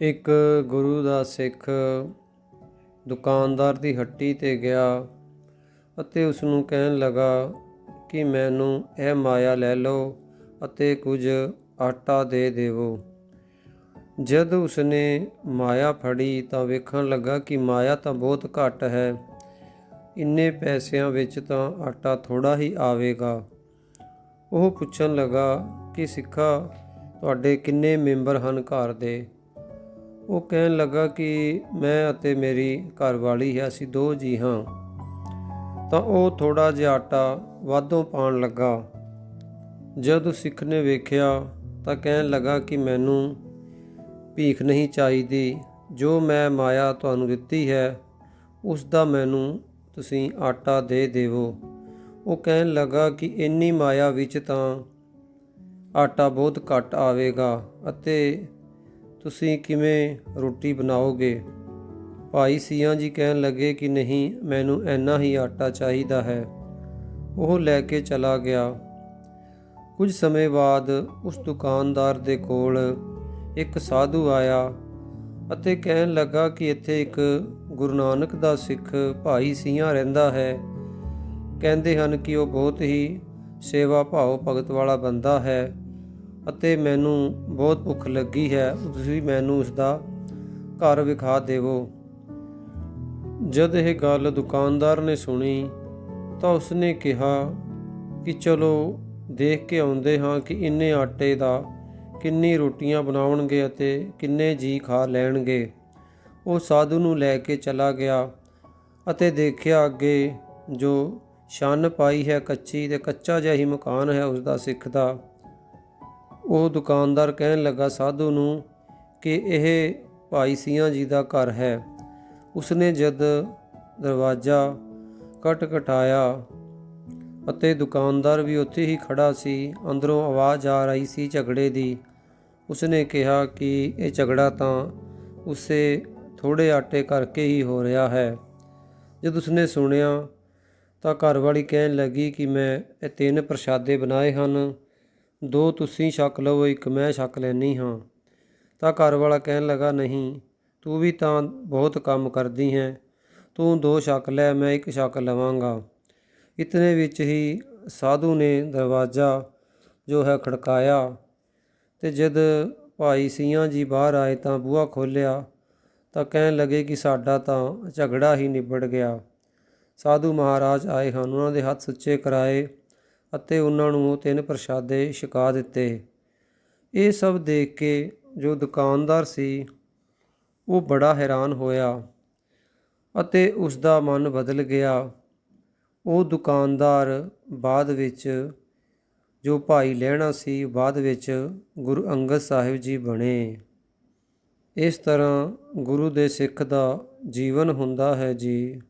ਇੱਕ ਗੁਰੂ ਦਾ ਸਿੱਖ ਦੁਕਾਨਦਾਰ ਦੀ ਹੱਟੀ ਤੇ ਗਿਆ ਅਤੇ ਉਸ ਨੂੰ ਕਹਿਣ ਲੱਗਾ ਕਿ ਮੈਨੂੰ ਇਹ ਮਾਇਆ ਲੈ ਲਓ ਅਤੇ ਕੁਝ ਆਟਾ ਦੇ ਦੇਵੋ। ਜਦ ਉਸਨੇ ਮਾਇਆ ਫੜੀ ਤਾਂ ਵੇਖਣ ਲੱਗਾ ਕਿ ਮਾਇਆ ਤਾਂ ਬਹੁਤ ਘੱਟ ਹੈ। ਇੰਨੇ ਪੈਸਿਆਂ ਵਿੱਚ ਤਾਂ ਆਟਾ ਥੋੜਾ ਹੀ ਆਵੇਗਾ। ਉਹ ਪੁੱਛਣ ਲੱਗਾ ਕਿ ਸਿੱਖਾ, ਤੁਹਾਡੇ ਕਿੰਨੇ ਮੈਂਬਰ ਹਨ ਘਰ ਦੇ? ਉਹ ਕਹਿਣ ਲੱਗਾ ਕਿ ਮੈਂ ਅਤੇ ਮੇਰੀ ਘਰਵਾਲੀ ਹੈ ਅਸੀਂ ਦੋ ਜੀ ਹਾਂ। ਤਾਂ ਉਹ ਥੋੜਾ ਜਿਹਾ ਆਟਾ ਵਾਧੋਂ ਪਾਉਣ ਲੱਗਾ। ਜਦੋਂ ਸਿੱਖ ਨੇ ਵੇਖਿਆ ਤਾਂ ਕਹਿਣ ਲੱਗਾ ਕਿ ਮੈਨੂੰ ਭੀਖ ਨਹੀਂ ਚਾਹੀਦੀ। ਜੋ ਮੈਂ ਮਾਇਆ ਤੁਹਾਨੂੰ ਦਿੱਤੀ ਹੈ, ਉਸ ਦਾ ਮੈਨੂੰ ਤੁਸੀਂ ਆਟਾ ਦੇ ਦੇਵੋ। ਉਹ ਕਹਿਣ ਲੱਗਾ ਕਿ ਇੰਨੀ ਮਾਇਆ ਵਿੱਚ ਤਾਂ ਆਟਾ ਬਹੁਤ ਘੱਟ ਆਵੇਗਾ ਅਤੇ ਤੁਸੀਂ ਕਿਵੇਂ ਰੋਟੀ ਬਣਾਓਗੇ? ਭਾਈ ਸੀਆਂ ਜੀ ਕਹਿਣ ਲੱਗੇ ਕਿ ਨਹੀਂ, ਮੈਨੂੰ ਇੰਨਾ ਹੀ ਆਟਾ ਚਾਹੀਦਾ ਹੈ। ਉਹ ਲੈ ਕੇ ਚਲਾ ਗਿਆ। ਕੁਝ ਸਮੇਂ ਬਾਅਦ ਉਸ ਦੁਕਾਨਦਾਰ ਦੇ ਕੋਲ ਇੱਕ ਸਾਧੂ ਆਇਆ ਅਤੇ ਕਹਿਣ ਲੱਗਾ ਕਿ ਇੱਥੇ ਇੱਕ ਗੁਰੂ ਨਾਨਕ ਦਾ ਸਿੱਖ ਭਾਈ ਸੀਆਂ ਰਹਿੰਦਾ ਹੈ। ਕਹਿੰਦੇ ਹਨ ਕਿ ਉਹ ਬਹੁਤ ਹੀ ਸੇਵਾ ਭਾਵ ਭਗਤ ਵਾਲਾ ਬੰਦਾ ਹੈ। ਅਤੇ ਮੈਨੂੰ ਬਹੁਤ ਭੁੱਖ ਲੱਗੀ ਹੈ। ਤੁਸੀਂ ਮੈਨੂੰ ਉਸ ਦਾ ਘਰ ਵਿਖਾ ਦੇਵੋ। ਜਦ ਇਹ ਗੱਲ ਦੁਕਾਨਦਾਰ ਨੇ ਸੁਣੀ, ਤਾਂ ਉਸਨੇ ਕਿਹਾ ਕਿ ਚਲੋ, ਦੇਖ ਕੇ ਆਉਂਦੇ ਹਾਂ ਕਿ ਇੰਨੇ ਆਟੇ ਦਾ ਕਿੰਨੀ ਰੋਟੀਆਂ ਬਣਾਉਣਗੇ ਅਤੇ ਕਿੰਨੇ ਜੀ ਖਾ ਲੈਣਗੇ। ਉਹ ਸਾਧੂ ਨੂੰ ਲੈ ਕੇ ਚਲਾ ਗਿਆ ਅਤੇ ਦੇਖਿਆ ਅੱਗੇ ਜੋ ਛੰਨ ਪਾਈ ਹੈ ਕੱਚੀ ਤੇ ਕੱਚਾ ਜਿਹਾ ਹੀ ਮਕਾਨ ਹੈ ਉਸ ਦਾ ਸਿੱਖ ਦਾ। ਉਹ ਦੁਕਾਨਦਾਰ ਕਹਿਣ ਲੱਗਾ, ਸਾਧੂ ਨੂੰ ਕਿ ਇਹ ਭਾਈ ਸੀਆਂ ਜੀ ਦਾ ਘਰ ਹੈ। ਉਸਨੇ ਜਦ ਦਰਵਾਜ਼ਾ ਕਟ ਕਟਾਇਆ ਅਤੇ ਦੁਕਾਨਦਾਰ ਵੀ ਉੱਥੇ ਹੀ ਖੜਾ ਸੀ, ਅੰਦਰੋਂ ਆਵਾਜ਼ ਆ ਰਹੀ ਸੀ ਝਗੜੇ ਦੀ। ਉਸਨੇ ਕਿਹਾ ਕਿ ਇਹ ਝਗੜਾ ਤਾਂ ਉਸੇ ਥੋੜੇ ਆਟੇ ਕਰਕੇ ਹੀ ਹੋ ਰਿਹਾ ਹੈ। ਜਦ ਉਸਨੇ ਸੁਣਿਆ ਤਾਂ ਘਰ ਵਾਲੀ ਕਹਿਣ ਲੱਗੀ ਕਿ ਮੈਂ ਇਹ ਤਿੰਨ ਪ੍ਰਸ਼ਾਦੇ ਬਣਾਏ ਹਨ। ਦੋ ਤੁਸੀਂ ਛਕ ਲਵੋ, ਇੱਕ ਮੈਂ ਛਕ ਲੈਣੀ ਹਾਂ। ਤਾਂ ਘਰ ਵਾਲਾ ਕਹਿਣ ਲੱਗਾ, ਨਹੀਂ, ਤੂੰ ਵੀ ਤਾਂ ਬਹੁਤ ਕੰਮ ਕਰਦੀ ਹੈ। ਤੂੰ ਦੋ ਛਕ ਲੈ, ਮੈਂ ਇੱਕ ਛਕ ਲਵਾਂਗਾ। ਇਤਨੇ ਵਿੱਚ ਹੀ ਸਾਧੂ ਨੇ ਦਰਵਾਜ਼ਾ ਜੋ ਹੈ ਖੜਕਾਇਆ ਤੇ ਜਦ ਭਾਈ ਸੀਆਂ ਜੀ ਬਾਹਰ ਆਏ ਤਾਂ ਬੂਹਾ ਖੋਲ੍ਹਿਆ ਤਾਂ ਕਹਿਣ ਲੱਗੇ ਕਿ ਸਾਡਾ ਤਾਂ ਝਗੜਾ ਹੀ ਨਿਬੜ ਗਿਆ। ਸਾਧੂ ਮਹਾਰਾਜ ਆਏ ਹਨ, ਉਹਨਾਂ ਦੇ ਹੱਥ ਸੁੱਚੇ ਕਰਾਏ। ਅਤੇ ਉਹਨਾਂ ਨੂੰ ਉਹ ਤਿੰਨ ਪ੍ਰਸ਼ਾਦੇ ਛਕਾ ਦਿੱਤੇ। ਇਹ ਸਭ ਦੇਖ ਕੇ ਜੋ ਦੁਕਾਨਦਾਰ ਸੀ, ਉਹ ਬੜਾ ਹੈਰਾਨ ਹੋਇਆ ਅਤੇ ਉਸ ਦਾ ਮਨ ਬਦਲ ਗਿਆ। ਉਹ ਦੁਕਾਨਦਾਰ ਬਾਅਦ ਵਿੱਚ ਜੋ ਭਾਈ ਲਹਿਣਾ ਸੀ, ਬਾਅਦ ਵਿੱਚ ਗੁਰੂ ਅੰਗਦ ਸਾਹਿਬ ਜੀ ਬਣੇ। ਇਸ ਤਰ੍ਹਾਂ ਗੁਰੂ ਦੇ ਸਿੱਖ ਦਾ ਜੀਵਨ ਹੁੰਦਾ ਹੈ ਜੀ।